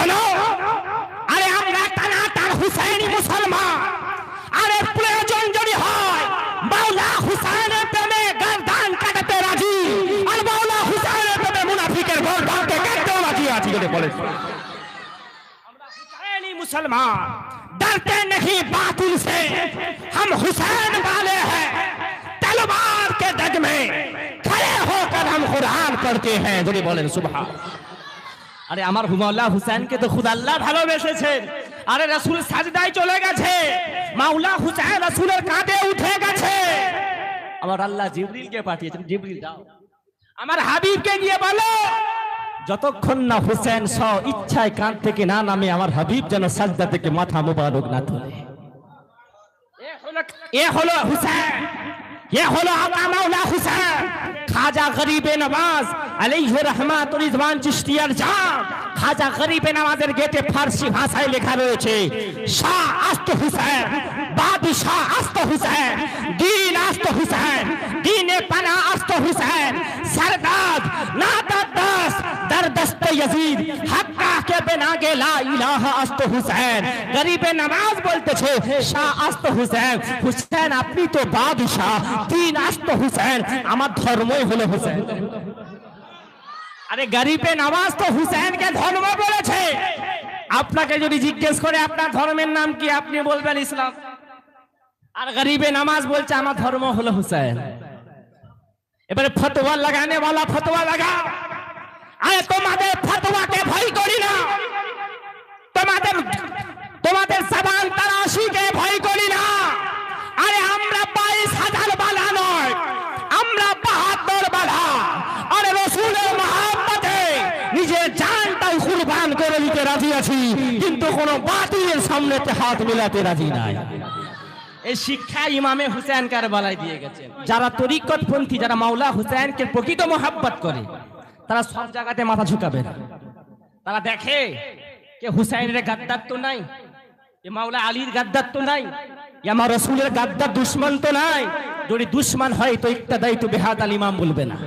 শোনো আরে আমরা টানা টান হুসাইনি মুসলমান আরে প্রয়োজন যদি হয় মাওলা হুসাইনের প্রেমে গর্দান কাটাতে রাজি আর মাওলা হুসাইনের প্রেমে মুনাফিকের গর্দানকে কাটতেও রাজি আছি বলে বলে हुसैनी मुसलमान डरते नहीं बातिल से हम हुसैन वाले हैं तलवार के डग में खड़े होकर हम कुरान पढ़ते हैं जो बोलें सुबह আরে আমার হুমাউল্লাহ হুসেনকে তো খুদ আল্লাহ ভালোবেসেছেন। আরে রসুল সাজদায় চলে গেছে। মাওলা হুসেন রসুলের কাঁধে উঠে গেছে। আমার আল্লাহ জিবরিলকে পাঠিয়েছেন। জিবরিল দাও আমার হাবিবকে গিয়ে বলো। যতক্ষণ না হুসেন স ইচ্ছায় কান থেকে না নামে আমার হাবিব যেন সাজদা থেকে মাথা মোবারক না তোলে। এ হলো হুসেন এ হলো আকা মাওলা হুসেন খাজা গরিবে নওয়াজ আলাইহি রহমাত রিজওয়ান চিশতিয়ার জান খাজা গরিবে নওয়াজের গেটে ফার্সি ভাষায় লেখা রয়েছে, শাহ আস্ত হুসেন, বাদশাহ আস্ত হুসেন, দিন আস্ত হুসেন, দিনে পানা আস্ত হুসেন সরদাদ হক্কা কে বিনা গে ইলাহা আস্ত হুসেন। গরিবে নওয়াজ বলতেছে, শাহ আস্ত হুসেন। হুসেন, আপনি তো বাদশাহ, দিন আস্ত হুসেন। আমার ধর্মই হলো হুসেন। আরে গরিবে নওয়াজ তো হুসেনকে ধর্ম বলেছে। আপনাকে যদি জিজ্ঞেস করে, আপনার ধর্মের নাম কি, আপনি বলবেন ইসলাম। আর গরিবে নামাজ বলছে, আমার ধর্ম হলো হুসেন। এবারে ফতোয়া লাগানে वाला ফতোয়া লাগা আরে তোমাদের ফতোয়াকে ভয় করি না তোমাদের তোমাদের সাবান তারাশিকে ভয় করি না আরে আমরা বাইশ হাজার বালা নয় আমরা বাহাত্তর বালা আরে রসুলের মহাব্বতে নিজের জানটাই কুরবান করে দিতে রাজি আছি কিন্তু কোনো বাতিলের সামনে হাত মিলাতে রাজি নাই। এই শিক্ষা ইমামে হুসেন কারবালায় দিয়ে গেছেন। যারা তরিকতপন্থী যারা মাওলা হুসেনকে প্রকৃত মহাব্বত করে তারা সব জায়গাতে মাথা ঝুঁকাবে না। তারা দেখে যে হুসাইনের গাদ্দার তো নাই এ মাওলা আলীর গাদ্দার তো নাই আমার রসুলের গাদ্দার দুশ্মন তো নাই যদি দুশ্মন হয় তো একটা দায়িত্ব বেহাদ আল ইমাম বলবে না।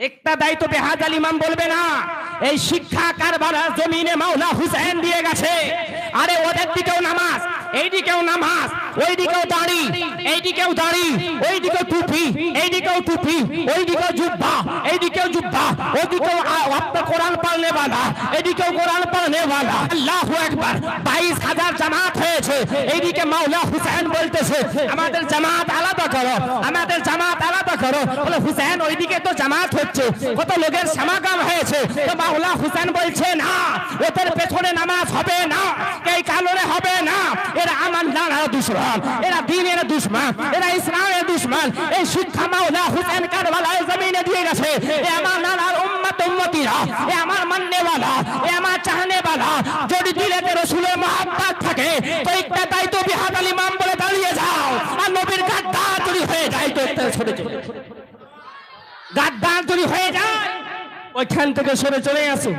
একটা দায়িত্ব বেহাদ আল ইমাম বলবে না। এই শিক্ষা কারবালার জমিনে মাওলা হুসেন দিয়ে গেছে। আরে ওদের দিকেও নামাজ। এইদিকেও নামাজ ওইদিকেও দাড়ি এইদিকেও দাড়ি ওইদিকেও টুপি এইদিকেও টুপি ওইদিকেও জুব্বা এইদিকেও জুব্বা ওইদিকেও আ- আপনার কোরআন পড়নে वाला এদিকেও কোরআন পড়নে वाला আল্লাহু আকবার 22000 জামাত হয়েছে এইদিকে মাওলা হুসেন বলতেছে আমাদের জামাত আলাদা করো আমাদের জামাত আলাদা করো বলে হুসেন ওইদিকে তো জামাত হচ্ছে কত লোকের সমাগম হয়েছে তো মাওলা হুসেন বলছে না ওদের পেছনে নামাজ হবে না এই কারণে হবে না এরা আমার লাড়ার দুশ্মন, এরা দিনের দুশ্মন, এরা ইসলামের দুশ্মন। এই শিক্ষা মাওলা হুসেন কারবালায় জমিনে দিয়ে গেছে। এ আমার লাড়ার উম্মত উম্মতিরা, এ আমার মাননেওয়ালা এ আমার চাহনেওয়ালা। যদি দিলেতে রসুলের মহাব্বাত থাকে তো একটা দায়িত্ব বিহার আলী মাম বলে দাঁড়িয়ে যাও। আর নবীর গাদ্দা তৈরি হয়ে যায়, তো একটা সরে চলে গাদ্দা তৈরি হয়ে যায়, ওইখান থেকে সরে চলে আসে।